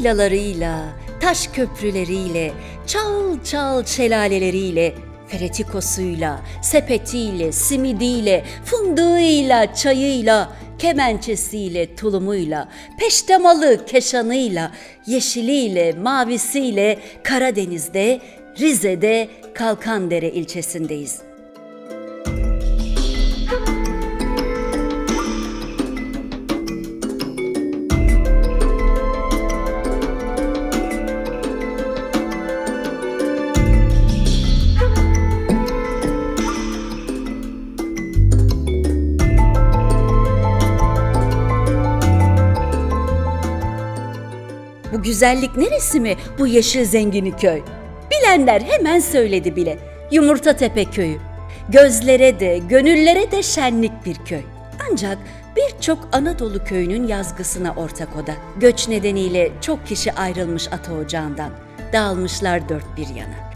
Yaylalarıyla, taş köprüleriyle, çal çal şelaleleriyle, feretikosuyla, sepetiyle, simidiyle, fındığıyla, çayıyla, kemençesiyle, tulumuyla, peştemalı keşanıyla, yeşiliyle, mavisiyle Karadeniz'de, Rize'de, Kalkandere ilçesindeyiz. Güzellik neresi mi bu yeşil zengini köy? Bilenler hemen söyledi bile. Yumurta Tepe köyü. Gözlere de, gönüllere de şenlik bir köy. Ancak birçok Anadolu köyünün yazgısına ortak o da. Göç nedeniyle çok kişi ayrılmış ata ocağından. Dağılmışlar dört bir yana.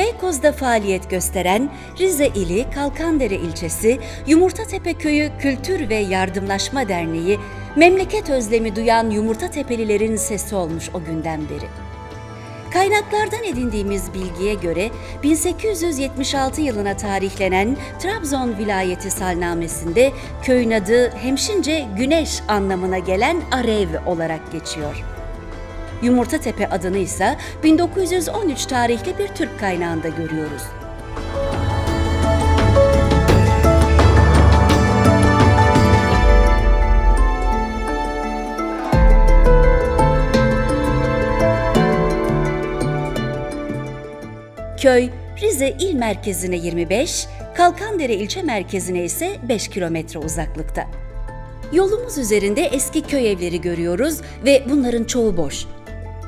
Beykoz'da faaliyet gösteren Rize ili Kalkandere ilçesi Yumurtatepe Köyü Kültür ve Yardımlaşma Derneği memleket özlemi duyan Yumurta Tepelilerin sesi olmuş o günden beri. Kaynaklardan edindiğimiz bilgiye göre 1876 yılına tarihlenen Trabzon vilayeti salnamesinde köyün adı hemşince güneş anlamına gelen Arev olarak geçiyor. Yumurtatepe adını ise 1913 tarihli bir Türk kaynağında görüyoruz. Köy Rize il merkezine 25, Kalkandere ilçe merkezine ise 5 kilometre uzaklıkta. Yolumuz üzerinde eski köy evleri görüyoruz ve bunların çoğu boş.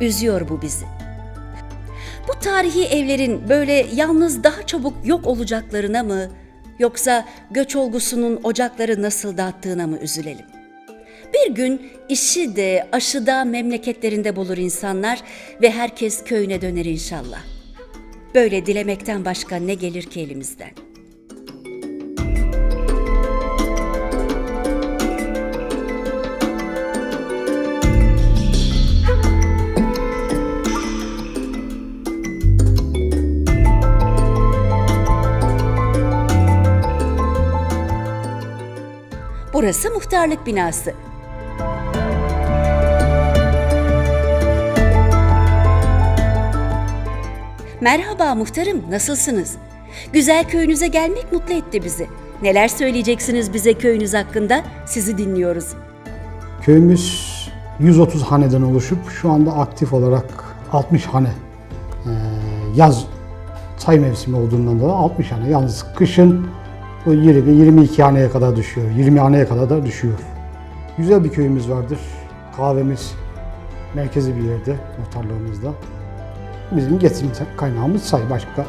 Üzüyor bu bizi. Bu tarihi evlerin böyle yalnız daha çabuk yok olacaklarına mı yoksa göç olgusunun ocakları nasıl dağıttığına mı üzülelim? Bir gün işi de aşı da memleketlerinde bulur insanlar ve herkes köyüne döner inşallah. Böyle dilemekten başka ne gelir ki elimizden? Burası muhtarlık binası. Merhaba muhtarım, nasılsınız? Güzel köyünüze gelmek mutlu etti bizi. Neler söyleyeceksiniz bize köyünüz hakkında? Sizi dinliyoruz. Köyümüz 130 haneden oluşup şu anda aktif olarak 60 hane. Ee, yaz çay mevsimi olduğundan dolayı 60 hane. Yalnız kışın bu 20-22 haneye kadar düşüyor. 20 haneye kadar da düşüyor. Güzel bir köyümüz vardır. Kahvemiz merkezi bir yerde, muhtarlığımızda. Bizim geçim kaynağımız çay. Başka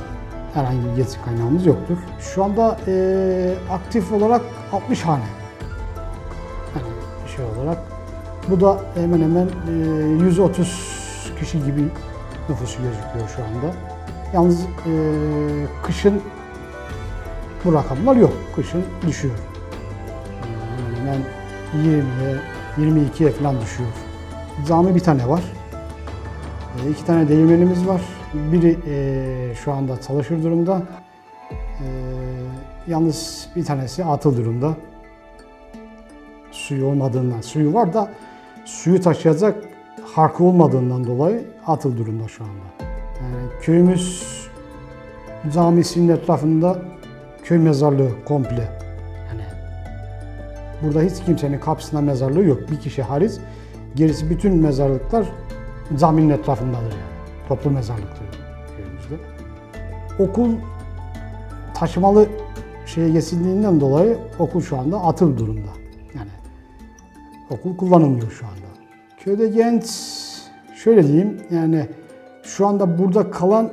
herhangi bir geçim kaynağımız yoktur. Şu anda eee, aktif olarak 60 hane. Hani şey olarak. Bu da hemen hemen eee, 130 kişi gibi nüfusu gözüküyor şu anda. Yalnız eee, kışın bu rakamlar yok. Kışın düşüyor. Hemen 20'ye, 22'ye falan düşüyor. Cami bir tane var. E, iki tane değirmenimiz var. Biri e, şu anda çalışır durumda. E, yalnız bir tanesi atıl durumda. Suyu olmadığından, suyu var da suyu taşıyacak harkı olmadığından dolayı atıl durumda şu anda. Yani köyümüz camisinin etrafında köy mezarlığı komple. Yani burada hiç kimsenin kapısında mezarlığı yok. Bir kişi hariç. Gerisi bütün mezarlıklar caminin etrafındadır yani. Toplu mezarlıktır köyümüzde. Okul taşımalı şeye geçildiğinden dolayı okul şu anda atıl durumda. Yani okul kullanılmıyor şu anda. Köyde genç şöyle diyeyim yani şu anda burada kalan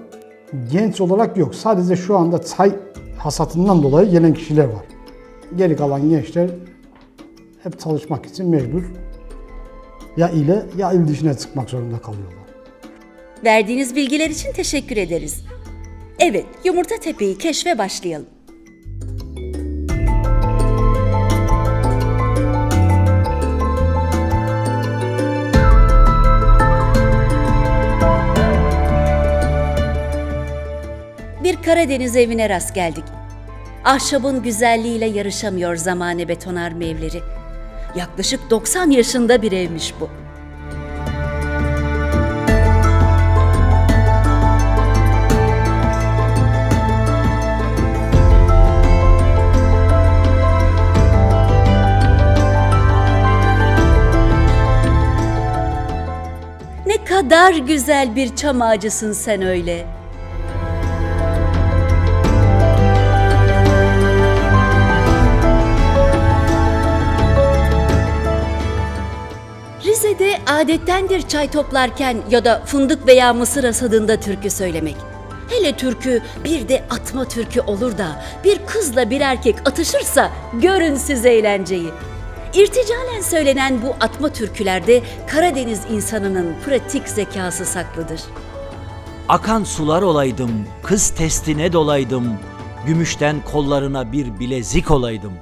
genç olarak yok. Sadece şu anda çay hasatından dolayı gelen kişiler var. Geri kalan gençler hep çalışmak için mecbur ya ile ya il dışına çıkmak zorunda kalıyorlar. Verdiğiniz bilgiler için teşekkür ederiz. Evet, Yumurta Tepe'yi keşfe başlayalım. Karadeniz evine rast geldik. Ahşabın güzelliğiyle yarışamıyor zamane betonarme evleri. Yaklaşık 90 yaşında bir evmiş bu. Ne kadar güzel bir çam ağacısın sen öyle. Adettendir çay toplarken ya da fındık veya mısır hasadında türkü söylemek. Hele türkü bir de atma türkü olur da bir kızla bir erkek atışırsa görün siz eğlenceyi. İrticalen söylenen bu atma türkülerde Karadeniz insanının pratik zekası saklıdır. Akan sular olaydım, kız testine dolaydım, gümüşten kollarına bir bilezik olaydım.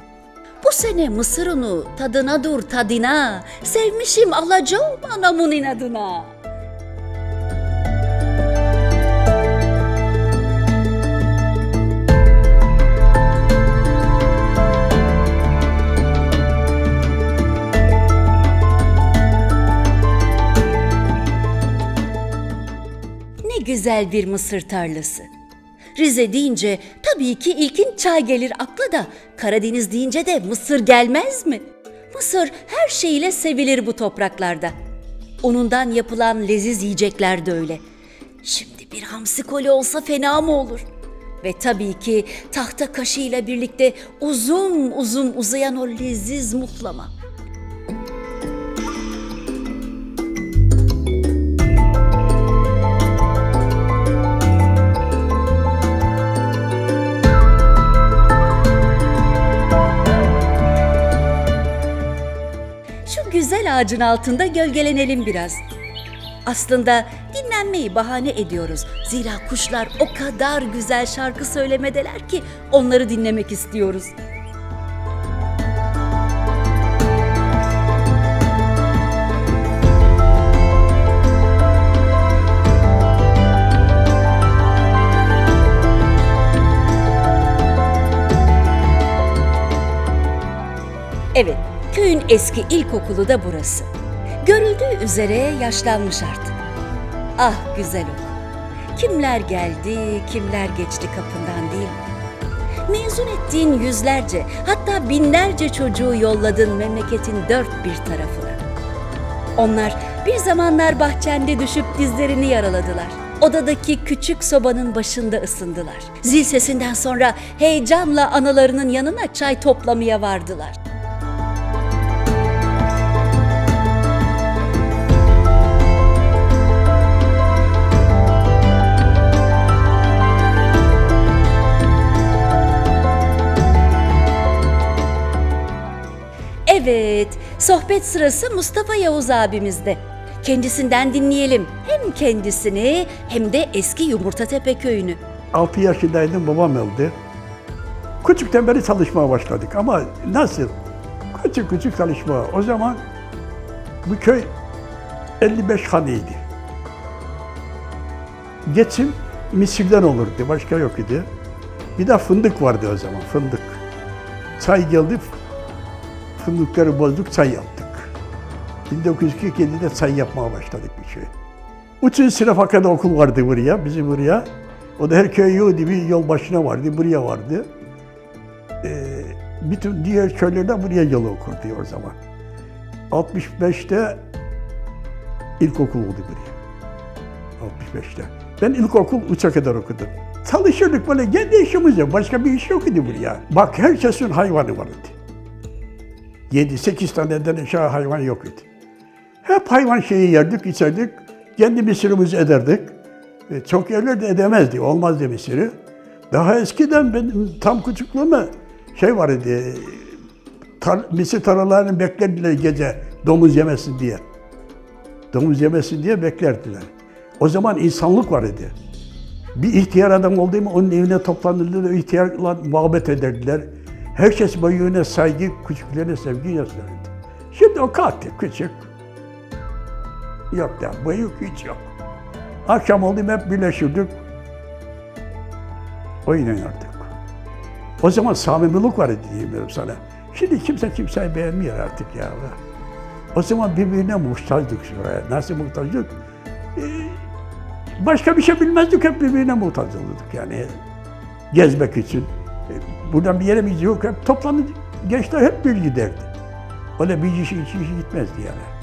Bu sene mısır tadına dur tadına, sevmişim alacağım anamın inadına. Ne güzel bir mısır tarlası. Rize deyince tabii ki ilkin çay gelir akla da Karadeniz deyince de mısır gelmez mi? Mısır her şeyiyle sevilir bu topraklarda. Onundan yapılan leziz yiyecekler de öyle. Şimdi bir hamsi koli olsa fena mı olur? Ve tabii ki tahta kaşığıyla birlikte uzun uzun uzayan o leziz muhlama. Ağacın altında gölgelenelim biraz. Aslında dinlenmeyi bahane ediyoruz. Zira kuşlar o kadar güzel şarkı söylemedeler ki onları dinlemek istiyoruz. Evet, köyün eski ilkokulu da burası. Görüldüğü üzere yaşlanmış artık. Ah güzel okul. Kimler geldi, kimler geçti kapından değil mi? Mezun ettiğin yüzlerce, hatta binlerce çocuğu yolladın memleketin dört bir tarafına. Onlar bir zamanlar bahçende düşüp dizlerini yaraladılar. Odadaki küçük sobanın başında ısındılar. Zil sesinden sonra heyecanla analarının yanına çay toplamaya vardılar. Sohbet sırası Mustafa Yavuz abimizde. Kendisinden dinleyelim hem kendisini hem de eski Yumurtatepe köyünü. 6 yaşındaydım babam öldü. Küçükten beri çalışmaya başladık ama nasıl? Küçük küçük çalışma. O zaman bu köy 55 haneydi. Geçim misirden olurdu, başka yok idi. Bir de fındık vardı o zaman, fındık. Çay geldi, fındıkları bozduk, çay yaptık. 1947'de çay yapmaya başladık bir şey. Üçüncü sınıfa kadar okul vardı buraya, bizim buraya. O da her köy yoktu, bir yol başına vardı, buraya vardı. Ee, bütün diğer köylerden buraya yol okurdu o zaman. 65'te ilkokul oldu buraya. 65'te. Ben ilkokul 3'e kadar okudum. Çalışırdık böyle kendi işimizle. Başka bir iş yok idi buraya. Bak herkesin hayvanı vardı. 7-8 taneden aşağı hayvan yok idi. Hep hayvan şeyi yerdik, içerdik. Kendi misirimizi ederdik. E, çok yerler de edemezdi, olmazdı misiri. Daha eskiden benim tam küçüklüğüme şey var idi, tar, misir tarlalarını beklerdiler gece domuz yemesin diye. Domuz yemesin diye beklerdiler. O zaman insanlık var idi. Bir ihtiyar adam oldu onun evine toplanırlar, o ihtiyarla muhabbet ederdiler. Herkes büyüğüne saygı, küçüklerine sevgi gösterirdi. Şimdi o kalktı küçük. Yok ya, büyük hiç yok. Akşam oldu hep birleşirdik. Oynardık. O zaman samimilik var diyeyim sana. Şimdi kimse kimseyi beğenmiyor artık ya. O zaman birbirine muhtaçtık şuraya. Nasıl muhtaçtık? Ee, başka bir şey bilmezdik, hep birbirine muhtaç olurduk yani. Gezmek için. Buradan bir yere mi yok, hep toplanıp gençler hep bir giderdi. Öyle bir kişi, iki kişi gitmezdi yani.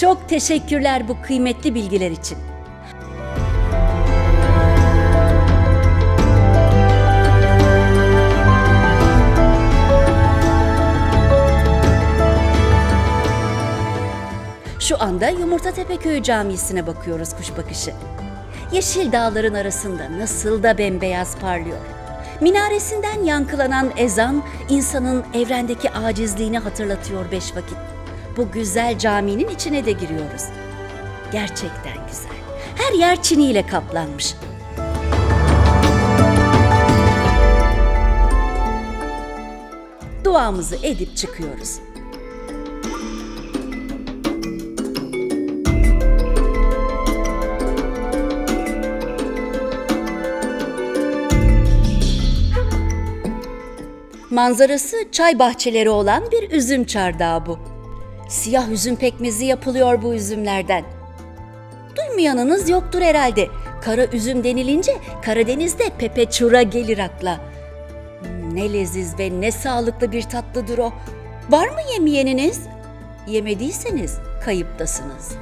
Çok teşekkürler bu kıymetli bilgiler için. Şu anda Yumurtatepe Köyü Camisi'ne bakıyoruz kuş bakışı. Yeşil dağların arasında nasıl da bembeyaz parlıyor. Minaresinden yankılanan ezan insanın evrendeki acizliğini hatırlatıyor beş vakit. Bu güzel caminin içine de giriyoruz. Gerçekten güzel. Her yer çiniyle kaplanmış. Duamızı edip çıkıyoruz. Manzarası çay bahçeleri olan bir üzüm çardağı bu. Siyah üzüm pekmezi yapılıyor bu üzümlerden. Duymayanınız yoktur herhalde. Kara üzüm denilince Karadeniz'de pepeçura gelir akla. Hmm, Ne leziz ve ne sağlıklı bir tatlıdır o. Var mı yemeyeniniz? Yemediyseniz kayıptasınız.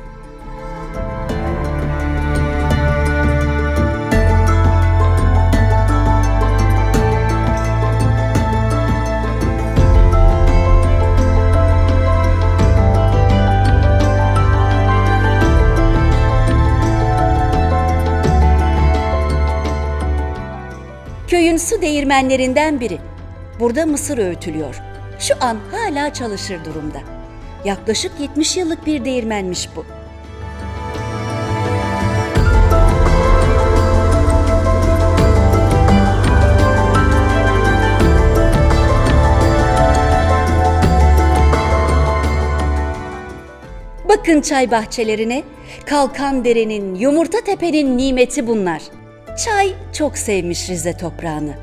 Köyün su değirmenlerinden biri. Burada mısır öğütülüyor. Şu an hala çalışır durumda. Yaklaşık 70 yıllık bir değirmenmiş bu. Bakın çay bahçelerine, Kalkan Dere'nin, Yumurta Tepe'nin nimeti bunlar. Çay çok sevmiş Rize toprağını.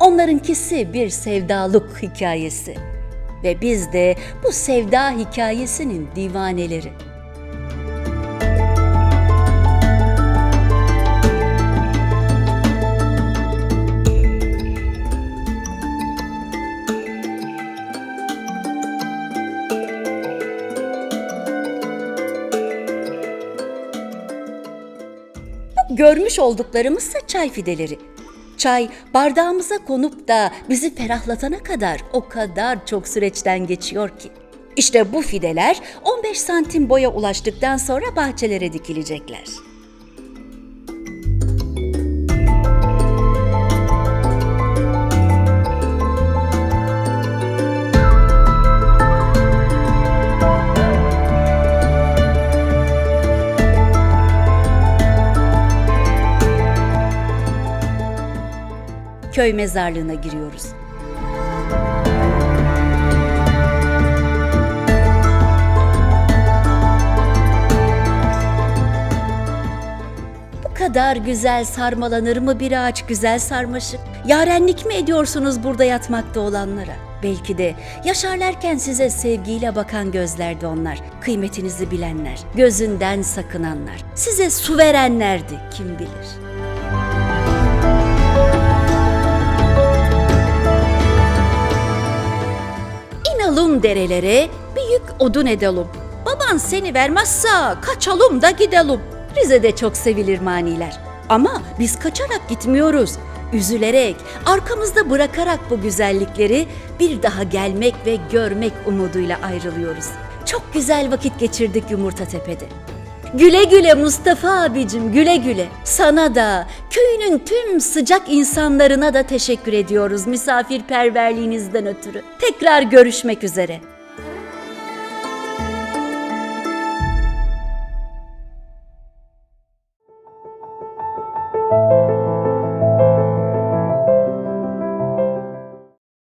Onlarınkisi bir sevdalık hikayesi. Ve biz de bu sevda hikayesinin divaneleri. Görmüş olduklarımızsa çay fideleri. Çay bardağımıza konup da bizi ferahlatana kadar o kadar çok süreçten geçiyor ki. İşte bu fideler 15 santim boya ulaştıktan sonra bahçelere dikilecekler. Köy mezarlığına giriyoruz. Bu kadar güzel sarmalanır mı bir ağaç güzel sarmaşık? Yarenlik mi ediyorsunuz burada yatmakta olanlara? Belki de yaşarlarken size sevgiyle bakan gözlerdi onlar. Kıymetinizi bilenler, gözünden sakınanlar. Size su verenlerdi kim bilir. İnalım derelere, büyük odun edelim. Baban seni vermezse kaçalım da gidelim. Rize'de çok sevilir maniler. Ama biz kaçarak gitmiyoruz. Üzülerek, arkamızda bırakarak bu güzellikleri bir daha gelmek ve görmek umuduyla ayrılıyoruz. Çok güzel vakit geçirdik Yumurta Tepe'de. Güle güle Mustafa abicim güle güle. Sana da köyünün tüm sıcak insanlarına da teşekkür ediyoruz misafirperverliğinizden ötürü. Tekrar görüşmek üzere.